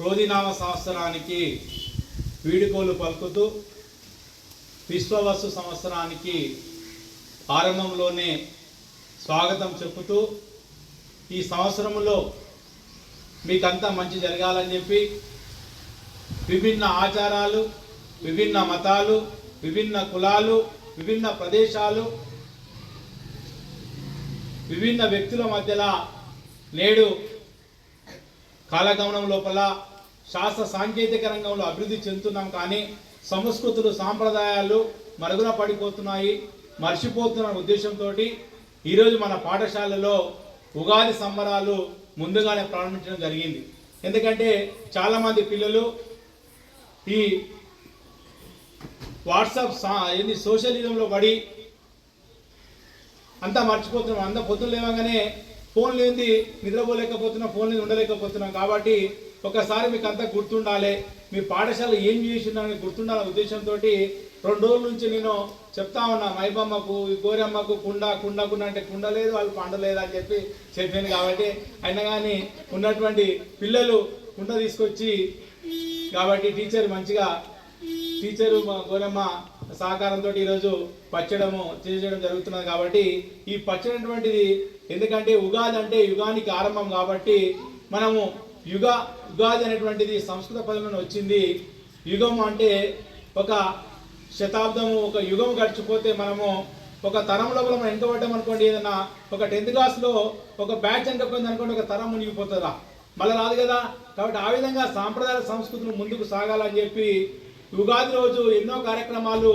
క్రోధినామ సంవత్సరానికి వీడుకోలు పలుకుతూ విశ్వవస్తు సంవత్సరానికి ఆరంభంలోనే స్వాగతం చెప్పుతూ ఈ సంవత్సరంలో మీకంతా మంచి జరగాలని చెప్పి విభిన్న ఆచారాలు విభిన్న మతాలు విభిన్న కులాలు విభిన్న ప్రదేశాలు విభిన్న వ్యక్తుల మధ్యలో నేడు కాలగమనం లోపల శాస్త్ర సాంకేతిక రంగంలో అభివృద్ధి చెందుతున్నాం కానీ సంస్కృతులు సాంప్రదాయాలు మరుగున పడిపోతున్నాయి మర్చిపోతున్న ఉద్దేశంతో ఈరోజు మన పాఠశాలలో ఉగాది సంబరాలు ముందుగానే ప్రారంభించడం జరిగింది. ఎందుకంటే చాలామంది పిల్లలు ఈ వాట్సాప్ సా ఏంది సోషలిజంలో పడి అంతా మర్చిపోతున్నాం. అంతా పొద్దున్న లేవగానే ఫోన్ లేనిది నిద్రపోలేకపోతున్నాం ఫోన్ లేని ఉండలేకపోతున్నాం కాబట్టి ఒకసారి మీకు అంతా గుర్తుండాలి మీ పాఠశాల ఏం చేసిందని గుర్తుండాలనే ఉద్దేశంతో రెండు రోజుల నుంచి నేను చెప్తా ఉన్నా మైబమ్మకు గోరమ్మకు కుండ కుండ కుండ అంటే కుండ లేదు వాళ్ళు పండ లేదు అని చెప్పి చెప్పాను కాబట్టి అయినా కానీ ఉన్నటువంటి పిల్లలు కుండ తీసుకొచ్చి కాబట్టి టీచర్ మంచిగా టీచరు మా గోరమ్మ సహకారంతో ఈరోజు పచ్చడము చేయడం జరుగుతున్నది కాబట్టి ఈ పచ్చడటువంటిది ఎందుకంటే ఉగాది అంటే యుగానికి ఆరంభం కాబట్టి మనము యుగ యుగాది అనేటువంటిది సంస్కృత పదంలో వచ్చింది. యుగం అంటే ఒక శతాబ్దము ఒక యుగం గడిచిపోతే మనము ఒక తరంలో మనం ఎంత వెనుకబడ్డాం అనుకోండి ఏదన్నా ఒక టెన్త్ క్లాస్లో ఒక బ్యాచ్ వెనుకపోయింది అనుకోండి ఒక తరం మునిగిపోతుందా మళ్ళీ రాదు కదా. కాబట్టి ఆ విధంగా సాంప్రదాయ సంస్కృతులు ముందుకు సాగాలని చెప్పి యుగాది రోజు ఎన్నో కార్యక్రమాలు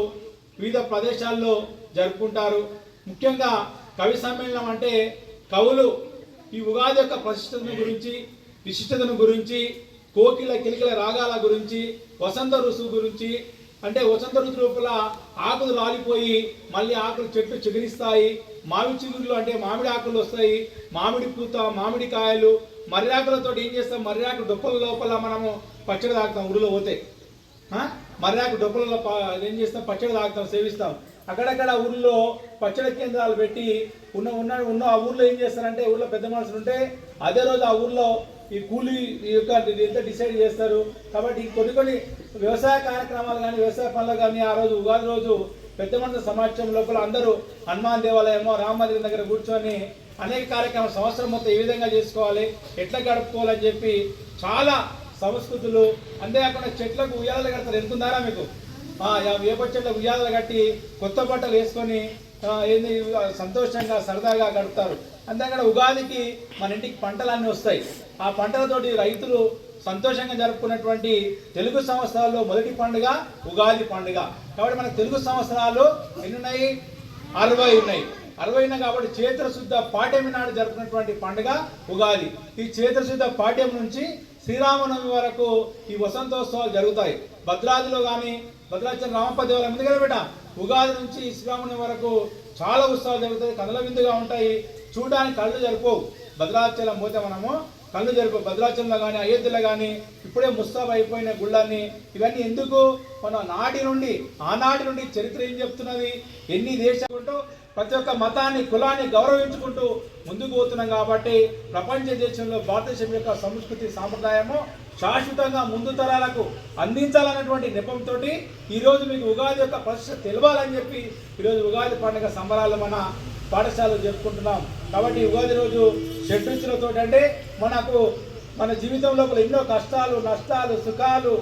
వివిధ ప్రదేశాల్లో జరుపుకుంటారు. ముఖ్యంగా కవి సమ్మేళనం అంటే కవులు ఈ ఉగాది యొక్క ప్రతిష్టతను గురించి విశిష్టతను గురించి కోకిల కిలికల రాగాల గురించి వసంత ఋతువు గురించి అంటే వసంత ఋతు లోపల ఆకులు రాలిపోయి మళ్ళీ ఆకులు చెట్లు చిగురిస్తాయి. మామిడి చిగురులు అంటే మామిడి ఆకులు వస్తాయి. మామిడి పూత మామిడి కాయలు మర్రి ఏం చేస్తాం? మర్యాకు డొప్పల లోపల మనము పచ్చడి తాగుతాం ఊరిలో పోతే. ఆ? మర్రాకు డొప్పలలో ఏం చేస్తాం? పచ్చడి తాగుతాం సేవిస్తాం. అక్కడక్కడ ఊర్లో పచ్చడి కేంద్రాలు పెట్టి ఉన్న ఉన్న ఉన్న ఆ ఊర్లో ఏం చేస్తారంటే ఊర్లో పెద్ద మనుషులు ఉంటే అదే రోజు ఆ ఊర్లో ఈ కూలీ ఈ యొక్క ఎంత డిసైడ్ చేస్తారు? కాబట్టి కొన్ని కొన్ని వ్యవసాయ కార్యక్రమాలు కానీ వ్యవసాయ పనులు కానీ ఆ రోజు ఉగాది రోజు పెద్ద మనుషుల సమాజం లోపల అందరూ హనుమాన్ దేవాలయమో రామ మందిరం దగ్గర కూర్చొని అనేక కార్యక్రమాలు సంవత్సరం మొత్తం ఏ విధంగా చేసుకోవాలి ఎట్లా గడుపుకోవాలని చెప్పి చాలా సంస్కృతులు అంతేకాకుండా చెట్లకు ఉయ్యాలలు కడతారు. ఎంతుందారా మీకు? వేప చెట్లకు ఉయ్యాలలు కట్టి కొత్త బట్టలు వేసుకొని ఏంది సంతోషంగా సరదాగా గడుపుతారు. అంతేకాడ ఉగాదికి మన ఇంటికి పంటలన్నీ వస్తాయి. ఆ పంటలతోటి రైతులు సంతోషంగా జరుపుకున్నటువంటి తెలుగు సంవత్సరాల్లో మొదటి పండుగ ఉగాది పండుగ. కాబట్టి మన తెలుగు సంవత్సరాలు ఎన్ని ఉన్నాయి అరవై ఉన్నాయి. అరవై ఉన్నాయి కాబట్టి చేతుల శుద్ధ పాఠ్యమి నాడు జరుపుకున్నటువంటి పండుగ ఉగాది. ఈ చేతుల శుద్ధ పాఠ్యం నుంచి శ్రీరామనవమి వరకు ఈ వసంతోత్సవాలు జరుగుతాయి. భద్రాద్రిలో కానీ భద్రాచలం రామప్ప దేవాలయం ఎందుకంటే కదా ఉగాది నుంచి శ్రీరామనవమి వరకు చాలా ఉత్సవాలు జరుగుతాయి. కథల విందుగా ఉంటాయి. చూడడానికి కళ్ళు జరుపు భద్రాచలం పోతే మనము కళ్ళు జరుపు భద్రాచలంలో కానీ అయోధ్యలో కానీ ఇప్పుడే ముస్తాబ్ అయిపోయిన గుళ్ళాన్ని ఇవన్నీ ఎందుకు? మన నాటి నుండి ఆనాటి నుండి చరిత్ర ఏం చెప్తున్నది? ఎన్ని దేశాలు ప్రతి ఒక్క మతాన్ని కులాన్ని గౌరవించుకుంటూ ముందుకు పోతున్నాం కాబట్టి ప్రపంచ దేశంలో భారతదేశం యొక్క సంస్కృతి సాంప్రదాయము శాశ్వతంగా ముందు తరాలకు అందించాలన్నటువంటి నెపంతో ఈరోజు మీకు ఉగాది యొక్క ప్రశ్న తెలవాలని చెప్పి ఈరోజు ఉగాది పండుగ సంబరాలు మన పాఠశాలలో జరుపుకుంటున్నాం. కాబట్టి ఉగాది రోజు షడ్రుచులతో అంటే మనకు మన జీవితం లోపల ఎన్నో కష్టాలు నష్టాలు సుఖాలు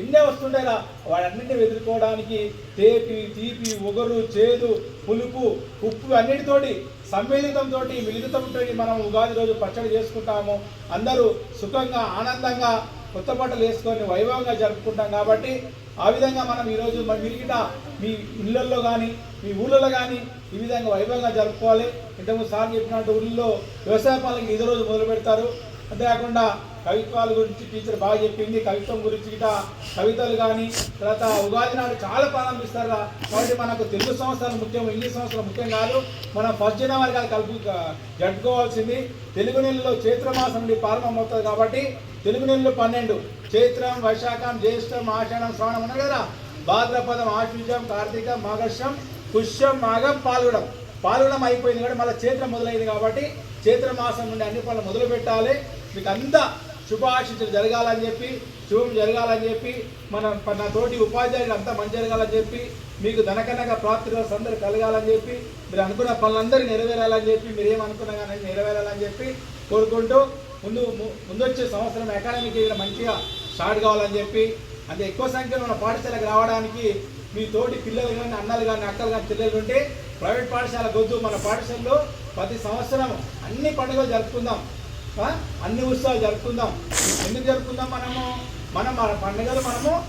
ఎన్నే వస్తుండేలా వాటన్నింటిని ఎదుర్కోవడానికి తేపి తీపి ఒగరు చేదు పులుపు ఉప్పు అన్నిటితోటి సమ్మిళితంతో మిళితంతో మనం ఉగాది రోజు పచ్చడి చేసుకుంటాము. అందరూ సుఖంగా ఆనందంగా కొత్త బట్టలు వేసుకొని వైభవంగా జరుపుకుంటాం కాబట్టి ఆ విధంగా మనం ఈరోజు మన మిరిగిట మీ ఇళ్ళల్లో కానీ మీ ఊళ్ళలో కానీ ఈ విధంగా వైభవంగా జరుపుకోవాలి. ఇంతకుముందు సార్ చెప్పినట్టు ఊళ్ళో వ్యవసాయ పాలకి ఇదే రోజు మొదలు పెడతారు. అంతేకాకుండా కవిత్వాల గురించి టీచర్ బాగా చెప్పింది. కవిత్వం గురించి గిట కవితలు కానీ తర్వాత ఉగాది నాడు చాలా ప్రారంభిస్తారు కాబట్టి మనకు తెలుగు సంవత్సరాలు ముఖ్యం ఇంగ్లీష్ సంవత్సరాలు ముఖ్యం కాదు. మనం ఫస్ట్ జనవరి కాదు కలుపు జరుపుకోవాల్సింది. తెలుగు నెలలో చైత్రమాసం నుండి ప్రారంభమవుతుంది కాబట్టి తెలుగు నెలలో పన్నెండు చైత్రం వైశాఖం జ్యేష్టం ఆషాఢం శ్రావణం ఉన్నారు కదా? భాద్రపదం ఆశ్విజం కార్తీకం మాఘర్షం పుష్యం మాఘం పాల్గొడం పాల్గొడం అయిపోయింది కాబట్టి మళ్ళీ చైత్రం మొదలైంది కాబట్టి చైత్రమాసం నుండి అన్ని పనులు మొదలు పెట్టాలి. మీకు అంతా శుభాశిషులు జరగాలని చెప్పి శుభం జరగాలని చెప్పి మన నా తోటి ఉపాధ్యాయులు అంతా మంచి జరగాలని చెప్పి మీకు ధనకనక ప్రాప్తి అందరూ కలగాలని చెప్పి మీరు అనుకున్న పనులందరూ నెరవేరాలని చెప్పి మీరు ఏమనుకున్నా కానీ నెరవేరాలని చెప్పి కోరుకుంటూ ముందు ము- ముందు వచ్చే సంవత్సరం అకాడమిక్ ఇయర్ మంచిగా స్టార్ట్ కావాలని చెప్పి అంటే ఎక్కువ సంఖ్యలో మన పాఠశాలకు రావడానికి మీ తోటి పిల్లలు కానీ అన్నలు కానీ అక్కలు కానీ పిల్లలు ఉంటే ప్రైవేట్ పాఠశాల గొద్దు మన పాఠశాలలో ప్రతి సంవత్సరం అన్ని పండుగలు జరుపుకుందాం. అన్ని ఉత్సవాలు జరుపుకుందాం. ఎందుకు జరుపుకుందాం మనము? మనం మన పండుగలు మనము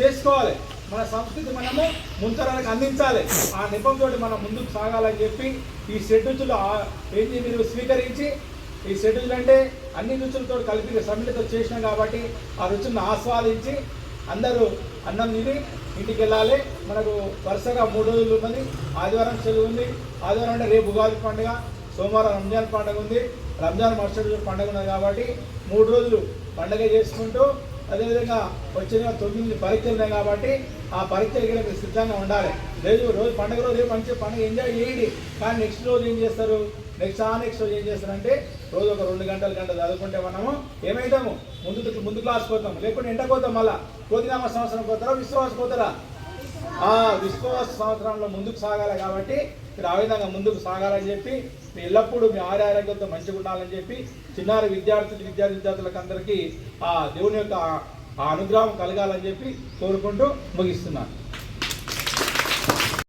చేసుకోవాలి. మన సంస్కృతి మనము ముంతరాలకు అందించాలి. ఆ నిపంతో మనం ముందుకు సాగాలని చెప్పి ఈ షెడ్యూల్ ఏంటి మీరు స్వీకరించి ఈ షెడ్యూల్ అంటే అన్ని రుచులతో కలిపి సమ్మిళితం చేసినాం కాబట్టి ఆ రుచులను ఆస్వాదించి అందరూ అన్నం తిని ఇంటికి వెళ్ళాలి. మనకు వరుసగా మూడు రోజులు ఉన్నది. ఆదివారం సెలవు ఉంది. ఆదివారం అంటే రేపు ఉగాది పండుగ సోమవారం రంజాన్ పండుగ ఉంది. రంజాన్ మరుసటి రోజు పండుగ ఉన్నది కాబట్టి మూడు రోజులు పండుగ చేసుకుంటూ అదేవిధంగా వచ్చిన తొమ్మిది పరీక్షలు ఉన్నాయి కాబట్టి ఆ పరీక్షలకి మీరు సిద్ధంగా ఉండాలి. లేదు రోజు పండుగ రోజు మంచి పండుగ ఎంజాయ్ చేయండి. కానీ నెక్స్ట్ రోజు ఏం చేస్తారు? నెక్స్ట్ ఆ నెక్స్ట్ రోజు ఏం చేస్తారంటే రోజు ఒక రెండు గంటల గంట చదువుకుంటే మనము ఏమైతాము? ముందు ముందు క్లాస్ పోతాం. లేకుంటే ఎంట పోతాం మళ్ళా. కోతినామ సంవత్సరం పోతారా? విశ్వాస పోతారా? ఆ విశ్వాస సంవత్సరంలో ముందుకు సాగాలి కాబట్టి మీరు ఆ విధంగా ముందుకు సాగాలని చెప్పి మీ ఎల్లప్పుడూ మీ ఆరు ఆరోగ్యంతో మంచిగా ఉండాలని చెప్పి చిన్నారి విద్యార్థులు విద్యార్థి విద్యార్థులకు అందరికీ ఆ దేవుని యొక్క ఆ అనుగ్రహం కలగాలని చెప్పి కోరుకుంటూ ముగిస్తున్నాను.